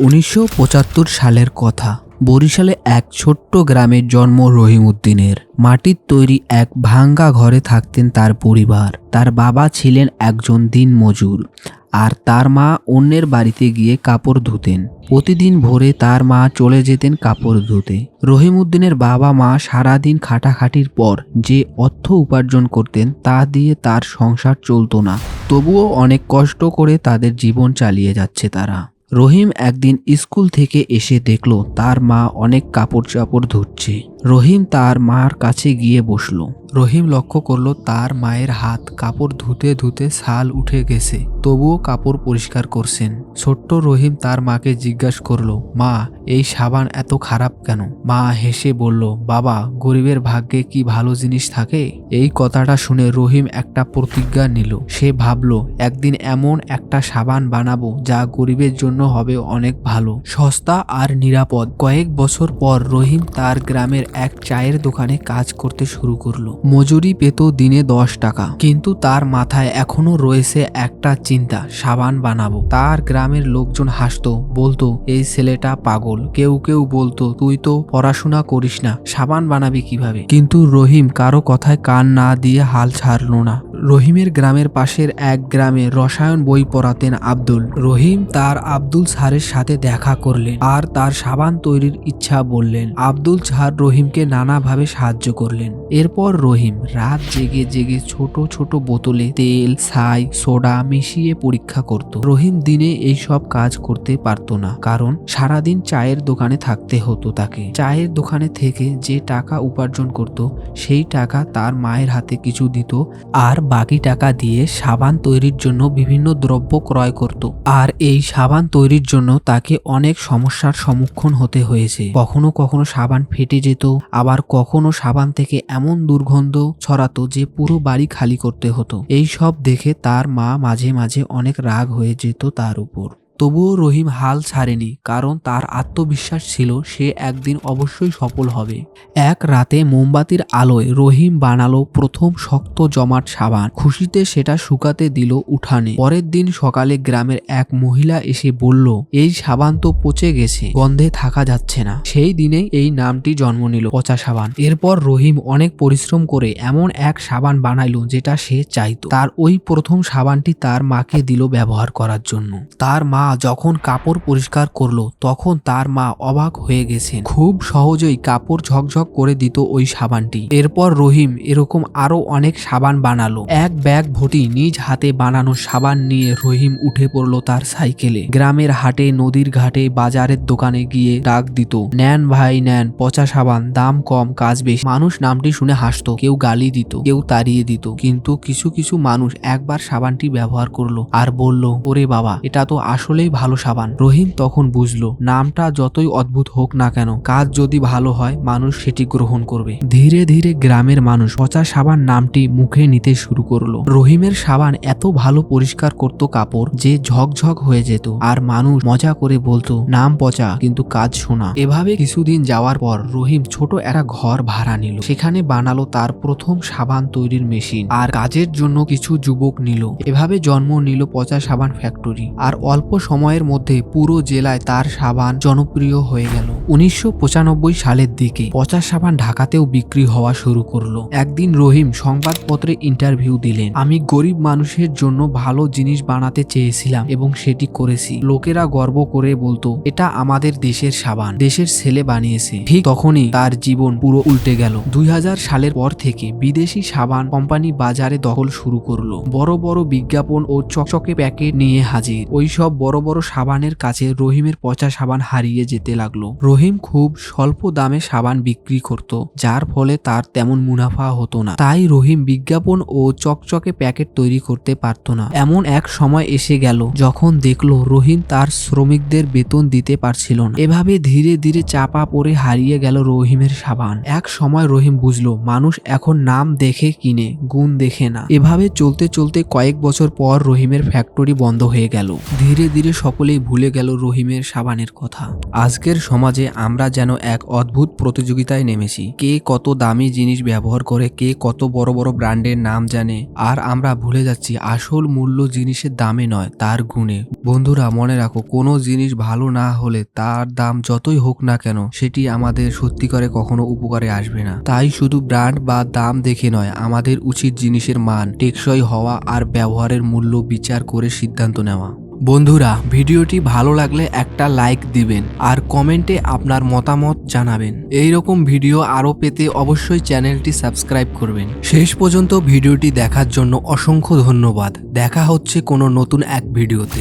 উনিশশো পঁচাত্তর সালের কথা। বরিশালে এক ছোট্ট গ্রামের জন্ম রহিমউদ্দিনের। মাটির তৈরি এক ভাঙ্গা ঘরে থাকতেন তার পরিবার। তার বাবা ছিলেন একজন দিনমজুর আর তার মা অন্যের বাড়িতে গিয়ে কাপড় ধুতেন। প্রতিদিন ভোরে তার মা চলে যেতেন কাপড় ধুতে। রহিমউদ্দিনের বাবা মা সারাদিন খাটাখাটির পর যে অর্থ উপার্জন করতেন তা দিয়ে তার সংসার চলতো না। তবুও অনেক কষ্ট করে তাদের জীবন চালিয়ে যাচ্ছে তারা। রহিম একদিন স্কুল থেকে এসে দেখল তার মা অনেক কাপড় চাপড় ধুচ্ছে। রহিম তার মার কাছে গিয়ে বসল। রহিম লক্ষ্য করল তার মায়ের হাত কাপড় ধুতে ধুতে ছাল উঠে গেছে। তবুও কাপড় পরিষ্কার করছেন। ছোট্ট রহিম তার মাকে জিজ্ঞাসা করল, মা, এই সাবান এত খারাপ কেন? মা হেসে বলল, বাবা, গরিবের ভাগ্যে কি ভালো জিনিস থাকে? এই কথাটা শুনে রহিম একটা প্রতিজ্ঞা নিল। সে ভাবল, একদিন এমন একটা সাবান বানাবো যা গরিবের জন্য হবে অনেক ভালো, সস্তা আর নিরাপদ। কয়েক বছর পর রহিম তার গ্রামের এক চায়ের দোকানে কাজ করতে শুরু করল। মজুরি পেত দিনে দশ টাকা। কিন্তু তার মাথায় এখনও রয়েছে একটা চিন্তা, সাবান বানাবো। তার গ্রামের লোকজন হাসতো, বলতো, এই ছেলেটা পাগল। কেউ কেউ বলতো, তুই তো পড়াশোনা করিস না, সাবান বানাবি কীভাবে? কিন্তু রহিম কারও কথায় কান না দিয়ে হাল ছাড়লো না। রহিমের গ্রামের পাশের এক গ্রামে রসায়ন বই পড়াতেন আব্দুল। রহিম তার আব্দুল স্যারের সাথে দেখা করলেন আর তার সাবান তৈরির ইচ্ছা বললেন। আব্দুল স্যার রহিমকে নানাভাবে সাহায্য করলেন। এরপর রহিম রাত জেগে জেগে ছোট ছোট বোতলে তেল, ছাই, সোডা মিশিয়ে পরীক্ষা করত। রহিম দিনে এই সব কাজ করতে পারতো না, কারণ সারাদিন চায়ের দোকানে থাকতে হতো তাকে। চায়ের দোকানে থেকে যে টাকা উপার্জন করত, সেই টাকা তার মায়ের হাতে কিছু দিত আর বাকি টাকা দিয়ে সাবান তৈরির জন্য বিভিন্ন দ্রব্য ক্রয় করত। আর এই সাবান তৈরির জন্য তাকে অনেক সমস্যার সম্মুখীন হতে হয়েছে। কখনো কখনো সাবান ফেটে যেত, আবার কখনো সাবান থেকে এমন দুর্গন্ধ ছড়াতো যে পুরো বাড়ি খালি করতে হতো। এই সব দেখে তার মা মাঝে মাঝে অনেক রাগ হয়ে যেত তার উপর। তবুও রহিম হাল ছাড়েনি, কারণ তার আত্মবিশ্বাস ছিল সে একদিন অবশ্যই সফল হবে। এক রাতে মোমবাতির আলোয় রহিম বানালো প্রথম শক্ত জমাট সাবান। খুশিতে সেটা শুকাতে দিল উঠানে। পরের দিন সকালে গ্রামের এক মহিলা এসে বলল, এই সাবান তো পচে গেছে, গন্ধে থাকা যাচ্ছে না। সেই দিনেই এই নামটি জন্ম নিল, পচা সাবান। এরপর রহিম অনেক পরিশ্রম করে এমন এক সাবান বানাইলো যেটা সে চাইতো। তার ওই প্রথম সাবানটি তার মাকে দিল ব্যবহার করার জন্য। তার মা যখন কাপড় পরিষ্কার করল, তখন তার মা অবাক হয়ে গেছেন। খুব সহজেই কাপড় ঝকঝক করে দিত ওই সাবানটি। এরপর রহিম এরকম আরও অনেক সাবান বানালো। এক ব্যাগ ভর্তি নিজ হাতে বানানো সাবান নিয়ে রহিম উঠে পড়ল তার সাইকেলে। গ্রামের হাটে, নদীর ঘাটে, বাজারের দোকানে গিয়ে ডাক দিত, নেন ভাই, নেন, পচা সাবান, দাম কম, কাজ বেশি। মানুষ নামটি শুনে হাসতো, কেউ গালি দিত, কেউ তাড়িয়ে দিত। কিন্তু কিছু কিছু মানুষ একবার সাবানটি ব্যবহার করল আর বলল, ওরে বাবা, এটা তো আসলেই ভালো সাবান। রহিম তখন বুঝলো, নামটা যতই অদ্ভুত হোক না কেন, কাজ যদি ভালো হয়, মানুষ সেটি গ্রহণ করবে। ধীরে ধীরে গ্রামের মানুষ পচা সাবান নামটি মুখে নিতে শুরু করল। রহিমের সাবান এত ভালো পরিষ্কার করত কাপড় যে ঝকঝক হয়ে যেত। আর মানুষ মজা করে বলতো, নাম পচা, কিন্তু কাজ শোনা। এভাবে কিছুদিন যাওয়ার পর রহিম ছোট একটা ঘর ভাড়া নিল। সেখানে বানালো তার প্রথম সাবান তৈরির মেশিন। আর কাজের জন্য কিছু যুবক নিল। এভাবে জন্ম নিল পচা সাবান ফ্যাক্টরি। আর অল্প সময়ের মধ্যে পুরো জেলায় তার সাবান জনপ্রিয় হয়ে গেল। উনিশশো পঁচানব্বই সালের দিকে পচা সাবান ঢাকাতেও বিক্রি হওয়া শুরু করল। একদিন রহিম সংবাদপত্রে ইন্টারভিউ দিলেন। আমি গরিব মানুষের জন্য ভালো জিনিস বানাতে চেয়েছিলাম এবং সেটি করেছি। লোকেরা গর্ব করে বলতো, এটা আমাদের দেশের সাবান। দেশের ছেলে বানিয়েছে। ঠিক তখনই তার জীবন পুরো উল্টে গেল। দুই হাজার সালের পর থেকে বিদেশি সাবান কোম্পানি বাজারে দখল শুরু করল। বড় বড় বিজ্ঞাপন ও চকচকে প্যাকেট নিয়ে হাজির। ওই সব বড় বড় সাবানের কাছে রহিমের পচা সাবান হারিয়ে যেতে লাগল। রহিম খুব স্বল্প দামে সাবান বিক্রি করত, যার ফলে তার তেমন মুনাফা হতো না। তাই রহিম বিজ্ঞাপন ও চকচকে প্যাকেট তৈরি করতে পারত না। এমন এক সময় এসে গেল, যখন দেখল রহিম তার শ্রমিকদের বেতন দিতে পারছিল না। এভাবে ধীরে ধীরে চাপা পড়ে হারিয়ে গেল রহিমের সাবান। এক সময় রহিম বুঝলো, মানুষ এখন নাম দেখে কিনে, গুণ দেখে না। এভাবে চলতে চলতে কয়েক বছর পর রহিমের ফ্যাক্টরি বন্ধ হয়ে গেল। ধীরে ধীরে ধীরে সকলেই ভুলে গেল রহিমের সাবানের কথা। আজকের সমাজে আমরা যেন এক অদ্ভুত প্রতিযোগিতায় নেমেছি। কে কত দামি জিনিস ব্যবহার করে, কে কত বড় বড় ব্র্যান্ডের নাম জানে, আর আমরা ভুলে যাচ্ছি আসল মূল্য জিনিসের দামে নয়, তার গুণে। বন্ধুরা, মনে রাখো, কোনো জিনিস ভালো না হলে তার দাম যতই হোক না কেন, সেটি আমাদের সত্যিকারে কখনো উপকারে আসবে না। তাই শুধু ব্র্যান্ড বা দাম দেখে নয়, আমাদের উচিত জিনিসের মান, টেকসই হওয়া আর ব্যবহারের মূল্য বিচার করে সিদ্ধান্ত নেওয়া। বন্ধুরা, ভিডিওটি ভালো লাগলে একটা লাইক দিবেন আর কমেন্টে আপনার মতামত জানাবেন। এই রকম ভিডিও আরও পেতে অবশ্যই চ্যানেলটি সাবস্ক্রাইব করবেন। শেষ পর্যন্ত ভিডিওটি দেখার জন্য অসংখ্য ধন্যবাদ। দেখা হচ্ছে কোনো নতুন এক ভিডিওতে।